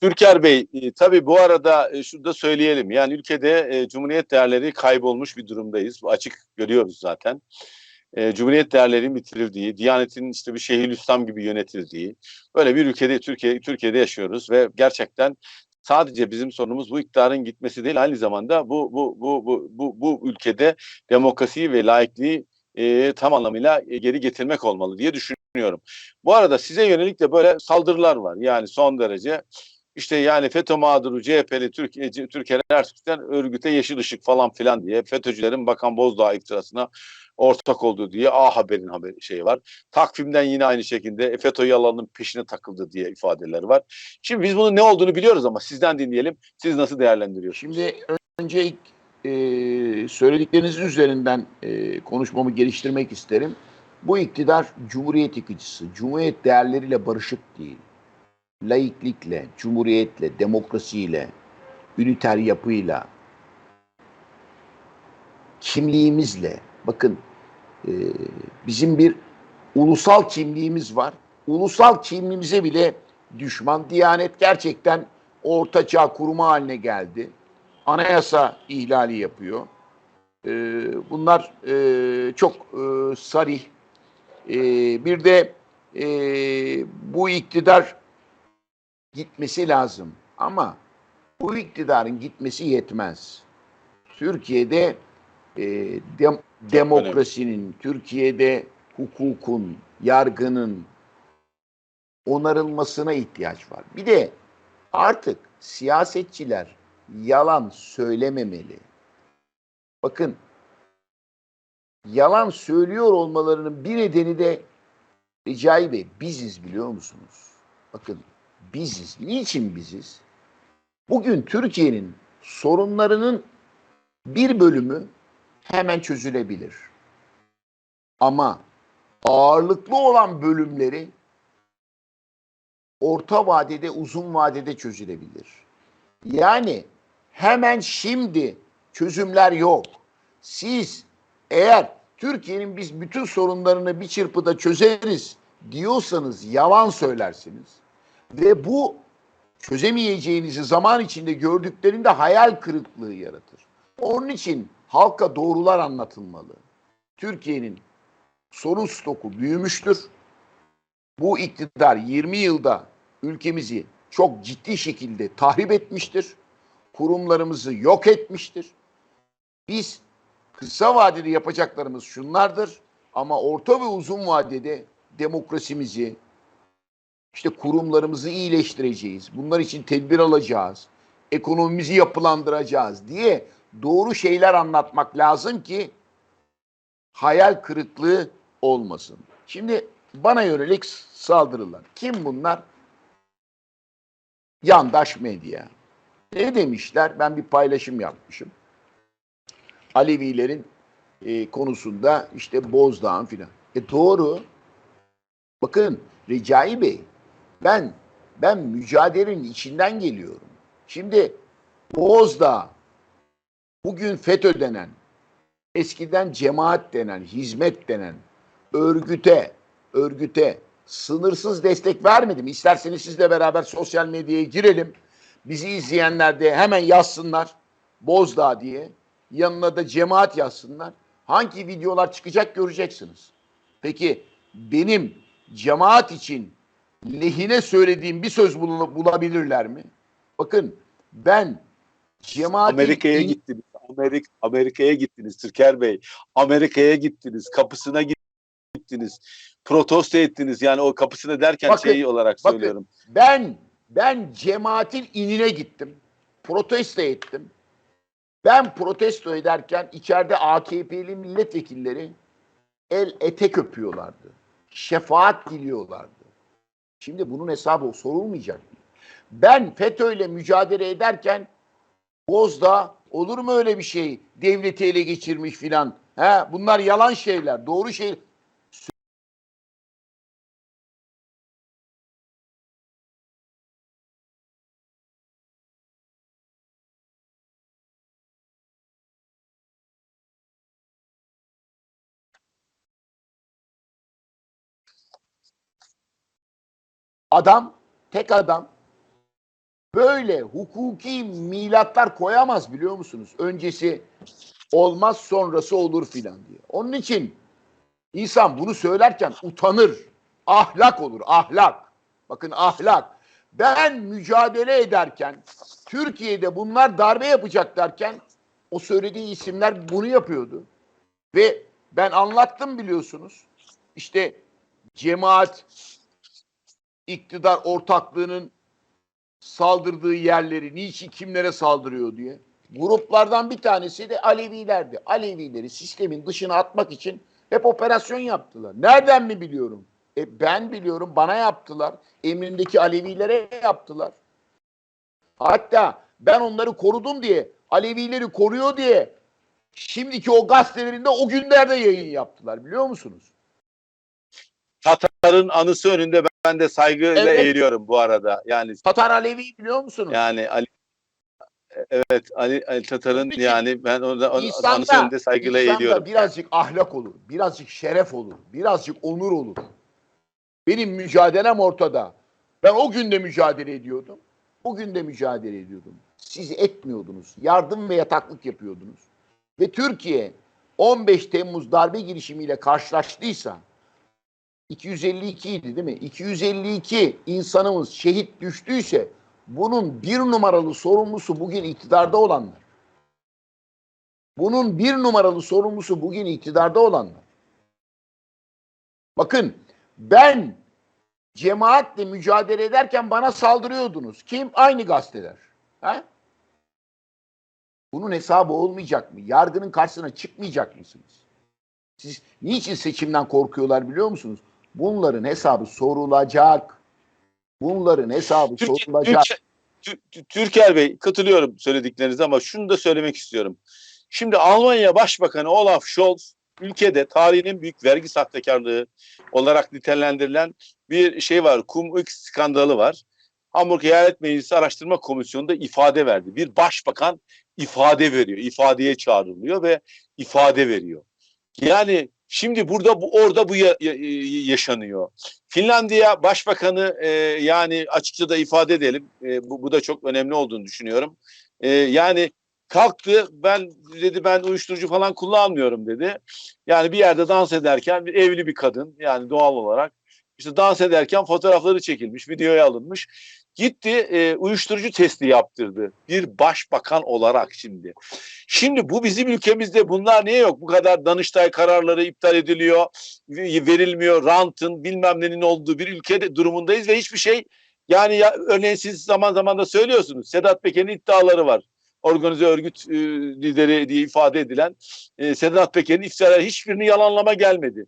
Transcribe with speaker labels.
Speaker 1: Türker Bey, e, tabii bu arada e, şunu da söyleyelim. Yani ülkede e, Cumhuriyet değerleri kaybolmuş bir durumdayız. Bu açık görüyoruz zaten. E, Cumhuriyet değerlerinin bitirildiği, Diyanet'in işte bir Şeyhülislam gibi yönetildiği, böyle bir ülkede Türkiye Türkiye'de yaşıyoruz ve gerçekten sadece bizim sorunumuz bu iktidarın gitmesi değil, aynı zamanda bu bu bu bu bu, bu ülkede demokrasiyi ve laikliği e, tam anlamıyla e, geri getirmek olmalı diye düşünüyorum. Bu arada size yönelik de böyle saldırılar var. Yani son derece işte yani FETÖ mağduru CHP'li Türkiye Türkiye Ertürk'ten örgüte yeşil ışık falan filan diye FETÖ'cülerin Bakan Bozdağ iftirasına ortak olduğu diye A Haber'in haber şeyi var. Takvimden yine aynı şekilde FETÖ yalanının peşine takıldı diye ifadeler var. Şimdi biz bunun ne olduğunu biliyoruz ama sizden dinleyelim. Siz nasıl değerlendiriyorsunuz?
Speaker 2: Şimdi önce ilk e, söylediklerinizin üzerinden e, konuşmamı geliştirmek isterim. Bu iktidar cumhuriyet yıkıcısı, cumhuriyet değerleriyle barışık değil. Laiklikle, cumhuriyetle, demokrasiyle, üniter yapıyla, kimliğimizle, bakın e, bizim bir ulusal kimliğimiz var. Ulusal kimliğimize bile düşman. Diyanet gerçekten ortaçağ kuruma haline geldi. Anayasa ihlali yapıyor. E, bunlar e, çok e, sarih. E, bir de e, bu iktidar gitmesi lazım. Ama bu iktidarın gitmesi yetmez. Türkiye'de e, dem- demokrasinin, Türkiye'de hukukun, yargının onarılmasına ihtiyaç var. Bir de artık siyasetçiler yalan söylememeli. Bakın yalan söylüyor olmalarının bir nedeni de Recai Bey biziz biliyor musunuz? Bakın biziz. Niçin biziz? Bugün Türkiye'nin sorunlarının bir bölümü hemen çözülebilir. Ama ağırlıklı olan bölümleri orta vadede, uzun vadede çözülebilir. Yani hemen şimdi çözümler yok. Siz eğer Türkiye'nin biz bütün sorunlarını bir çırpıda çözeriz diyorsanız yalan söylersiniz. Ve bu çözemeyeceğinizi zaman içinde gördüklerinde hayal kırıklığı yaratır. Onun için halka doğrular anlatılmalı. Türkiye'nin sorun stoku büyümüştür. Bu iktidar 20 yılda ülkemizi çok ciddi şekilde tahrip etmiştir. Kurumlarımızı yok etmiştir. Biz kısa vadede yapacaklarımız şunlardır ama orta ve uzun vadede demokrasimizi, işte kurumlarımızı iyileştireceğiz. Bunlar için tedbir alacağız. Ekonomimizi yapılandıracağız diye doğru şeyler anlatmak lazım ki hayal kırıklığı olmasın. Şimdi bana yönelik saldırılar. Kim bunlar? Yandaş medya. Ne demişler? Ben bir paylaşım yapmışım. Alevilerin e, konusunda işte Bozdağ'ın filan. E doğru. Bakın Recai Bey ben ben mücadelenin içinden geliyorum. Şimdi Bozdağ bugün FETÖ denen eskiden cemaat denen, hizmet denen örgüte, örgüte sınırsız destek vermedi mi? İsterseniz sizle beraber sosyal medyaya girelim. Bizi izleyenler de hemen yazsınlar. Bozdağ diye. Yanına da cemaat yazsınlar. Hangi videolar çıkacak göreceksiniz. Peki benim cemaat için lehine söylediğim bir söz bul- bulabilirler mi? Bakın ben cemaat
Speaker 1: Amerika'ya gittiniz. Amerika Amerika'ya gittiniz Türker Bey. Amerika'ya gittiniz. Kapısına gittiniz. Protesto ettiniz. Yani o kapısına derken
Speaker 2: Bakın,
Speaker 1: şey olarak
Speaker 2: bakın.
Speaker 1: söylüyorum.
Speaker 2: Ben ben cemaatin inine gittim. Protesto ettim. Ben protesto ederken içeride AKP'li milletvekilleri el etek öpüyorlardı. Şefaat diliyorlardı. Şimdi bunun hesabı sorulmayacak? Ben FETÖ'yle mücadele ederken Bozdağ olur mu öyle bir şey? Devleti ele geçirmiş filan. He, bunlar yalan şeyler, doğru şey. Adam, tek adam böyle hukuki milatlar koyamaz biliyor musunuz? Öncesi olmaz sonrası olur filan diye. Onun için insan bunu söylerken utanır. Ahlak olur ahlak. Bakın ahlak. Ben mücadele ederken Türkiye'de bunlar darbe yapacak derken o söylediği isimler bunu yapıyordu. Ve ben anlattım biliyorsunuz. İşte cemaat iktidar ortaklığının saldırdığı yerleri, niçin kimlere saldırıyor diye. Gruplardan bir tanesi de Alevilerdi. Alevileri sistemin dışına atmak için hep operasyon yaptılar. Nereden mi biliyorum? E ben biliyorum bana yaptılar. Emrindeki Alevilere yaptılar. Hatta ben onları korudum diye, Alevileri koruyor diye şimdiki o gazetelerinde o günlerde yayın yaptılar biliyor musunuz?
Speaker 1: Tatar'ın anısı önünde ben de saygıyla
Speaker 2: Evet.
Speaker 1: eğiliyorum bu arada. Yani
Speaker 2: Tatar Alevi biliyor musunuz?
Speaker 1: yani Ali Evet Ali, Ali Tatar'ın yani ben orada onun
Speaker 2: İnsanda-
Speaker 1: anısı önünde saygıyla
Speaker 2: insanda
Speaker 1: eğiliyorum.
Speaker 2: birazcık ahlak olur, birazcık şeref olur, birazcık onur olur. Benim mücadelem ortada. Ben o günde mücadele ediyordum. Bugün de mücadele ediyordum. Siz etmiyordunuz. Yardım ve yataklık yapıyordunuz. Ve Türkiye 15 Temmuz darbe girişimiyle karşılaştıysa 252 idi değil mi? 252 insanımız şehit düştüyse bunun bir numaralı sorumlusu bugün iktidarda olanlar. Bunun bir numaralı sorumlusu bugün iktidarda olanlar. Bakın ben cemaatle mücadele ederken bana saldırıyordunuz. Kim? Aynı gazeteler. Ha? Bunun hesabı olmayacak mı? Yargının karşısına çıkmayacak mısınız? Siz niçin seçimden korkuyorlar biliyor musunuz? Bunların hesabı sorulacak. Bunların hesabı
Speaker 1: Türkiye,
Speaker 2: sorulacak.
Speaker 1: Türk- Tü- Türker Bey katılıyorum söylediklerinize ama şunu da söylemek istiyorum. Şimdi Almanya Başbakanı Olaf Scholz ülkede tarihin en büyük vergi sahtekarlığı olarak nitelendirilen bir şey var. Cum-Ex skandalı var. Hamburg Eyalet Meclisi Araştırma Komisyonu'nda ifade verdi. Bir başbakan ifade veriyor. ifadeye çağrılıyor ve ifade veriyor. Yani şimdi burada bu orada bu ya- ya- yaşanıyor. Finlandiya Başbakanı e, yani açıkça da ifade edelim. E, bu, bu da çok önemli olduğunu düşünüyorum. E, yani kalktı ben dedi ben uyuşturucu falan kullanmıyorum dedi. Yani bir yerde dans ederken bir evli bir kadın yani doğal olarak işte dans ederken fotoğrafları çekilmiş, videoya alınmış. Gitti e, uyuşturucu testi yaptırdı. Bir başbakan olarak şimdi. Şimdi bu bizim ülkemizde bunlar niye yok? Bu kadar Danıştay kararları iptal ediliyor, verilmiyor, rantın bilmem nenin olduğu bir ülkede durumundayız ve hiçbir şey yani ya, örneğin siz zaman zaman da söylüyorsunuz. Sedat Peker'in iddiaları var. Organize örgüt e, lideri diye ifade edilen e, Sedat Peker'in iftiraları hiçbirini yalanlama gelmedi.